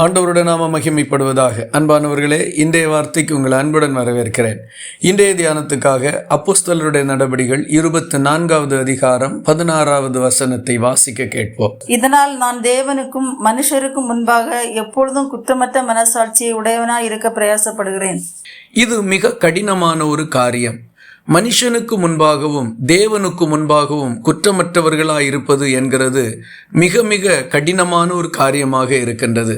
ஆண்டவருடைய நாம மகிமைப்படுவதாக. அன்பானவர்களே இன்றைய வார்த்தைக்கு உங்கள் அன்புடன் வரவேற்கிறேன். இன்றைய தியானத்துக்காக அப்போஸ்தலருடைய நடபடிகள் இருபத்தி நான்காவது அதிகாரம் பதினாறாவது வசனத்தை வாசிக்க கேட்போம். இதனால் நான் தேவனுக்கும் மனுஷருக்கும் முன்பாக எப்பொழுதும் குற்றமற்ற மனசாட்சியை உடையவனாய் இருக்க பிரயாசப்படுகிறேன். இது மிக கடினமான ஒரு காரியம். மனுஷனுக்கு முன்பாகவும் தேவனுக்கு முன்பாகவும் குற்றமற்றவர்களாய் இருப்பது என்கிறது மிக மிக கடினமான ஒரு காரியமாக இருக்கின்றது.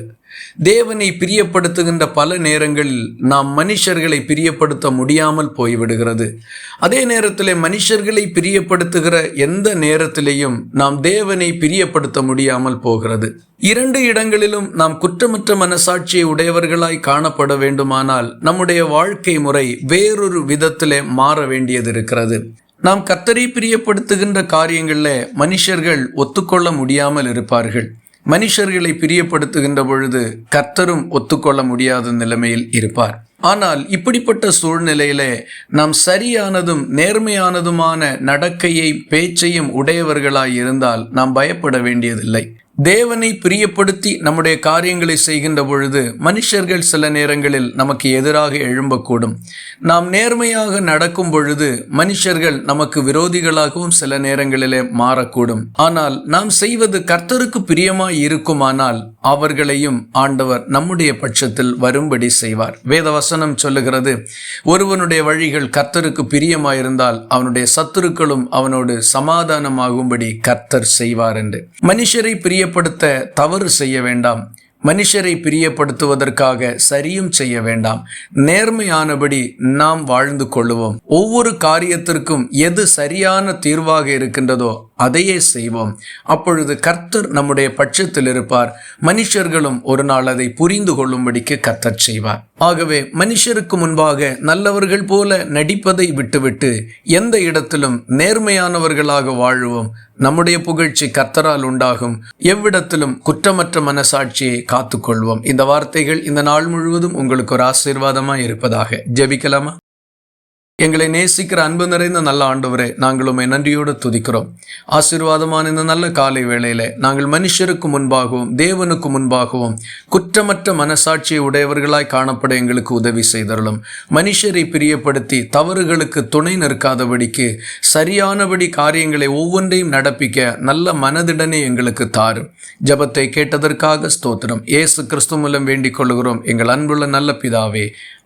தேவனை பிரியப்படுத்துகின்ற பல நேரங்களில் நாம் மனுஷர்களை பிரியப்படுத்த முடியாமல் போய்விடுகிறது. அதே நேரத்தில் மனுஷர்களை பிரியப்படுத்துகிற எந்த நேரத்திலேயும் நாம் தேவனை பிரியப்படுத்த முடியாமல் போகிறது. இரண்டு இடங்களிலும் நாம் குற்றமற்ற மனசாட்சியை உடையவர்களாய் காணப்பட வேண்டுமானால் நம்முடைய வாழ்க்கை முறை வேறொரு விதத்திலே மாற வேண்டியது இருக்கிறது நாம் கத்தரை பிரியப்படுத்துகின்ற காரியங்களில் மனுஷர்கள் ஒத்துக்கொள்ள முடியாமல் இருப்பார்கள். மனுஷர்களை பிரியப்படுத்துகின்ற பொழுது கர்த்தரும் ஒத்துக்கொள்ள முடியாத நிலைமையில் இருப்பார். ஆனால் இப்படிப்பட்ட சூழ்நிலையிலே நாம் சரியானதும் நேர்மையானதுமான நடக்கையை பேச்சையும் உடையவர்களாய் இருந்தால் நாம் பயப்பட வேண்டியதில்லை. தேவனை பிரியப்படுத்தி நம்முடைய காரியங்களை செய்கின்ற பொழுது மனுஷர்கள் சில நேரங்களில் நமக்கு எதிராக எழும்பக்கூடும். நாம் நேர்மையாக நடக்கும் பொழுது மனுஷர்கள் நமக்கு விரோதிகளாகவும் சில நேரங்களிலே மாறக்கூடும். ஆனால் நாம் செய்வது கர்த்தருக்கு பிரியமாய் இருக்குமானால் அவர்களையும் ஆண்டவர் நம்முடைய பட்சத்தில் வரும்படி செய்வார். வேதவசனம் சொல்லுகிறது ஒருவனுடைய வழிகள் கர்த்தருக்கு பிரியமாயிருந்தால் அவனுடைய சத்துருக்களும் அவனோடு சமாதானமாகும்படி கர்த்தர் செய்வார் என்று. மனுஷரை பிரிய பிரியப்படுத்த தவறு செய்ய வேண்டாம். மனுஷரை பிரியப்படுத்துவதற்காக சரியும் செய்ய வேண்டாம். நேர்மையானபடி நாம் வாழ்ந்து கொள்ளுவோம். ஒவ்வொரு காரியத்திற்கும் எது சரியான தீர்வாக இருக்கின்றதோ அதையே செய்வோம். அப்பொழுது கர்த்தர் நம்முடைய பட்சத்தில் இருப்பார். மனுஷர்களும் ஒரு நாள் அதை புரிந்து கொள்ளும்படிக்கு கர்த்தர் செய்வார். ஆகவே மனுஷருக்கு முன்பாக நல்லவர்கள் போல நடிப்பதை விட்டுவிட்டு எந்த இடத்திலும் நேர்மையானவர்களாக வாழுவோம். நம்முடைய புகழ்ச்சி கர்த்தரால் உண்டாகும். எவ்விடத்திலும் குற்றமற்ற மனசாட்சியை காத்துக்கொள்வோம். இந்த வார்த்தைகள் இந்த நாள் முழுவதும் உங்களுக்கு ஒரு ஆசீர்வாதமாக இருப்பதாக. ஜெபிக்கலாமா? எங்களை நேசிக்கிற அன்பு நிறைந்த நல்ல ஆண்டவரே நாங்கள் உண்மை நன்றியோடு துதிக்கிறோம். ஆசீர்வாதமான இந்த நல்ல காலை வேளையில நாங்கள் மனுஷருக்கு முன்பாகவும் தேவனுக்கு முன்பாகவும் குற்றமற்ற மனசாட்சியை உடையவர்களாய் காணப்பட எங்களுக்கு உதவி செய்தருளும். மனுஷரை பிரியப்படுத்தி தவறுகளுக்கு துணை நிற்காதபடிக்கு சரியானபடி காரியங்களை ஒவ்வொன்றையும் நடப்பிக்க நல்ல மனதிடனே எங்களுக்கு தாரும். ஜபத்தை கேட்டதற்காக ஸ்தோத்திரம். ஏசு கிறிஸ்து மூலம் வேண்டிக் கொள்கிறோம் எங்கள் அன்புள்ள நல்ல பிதாவே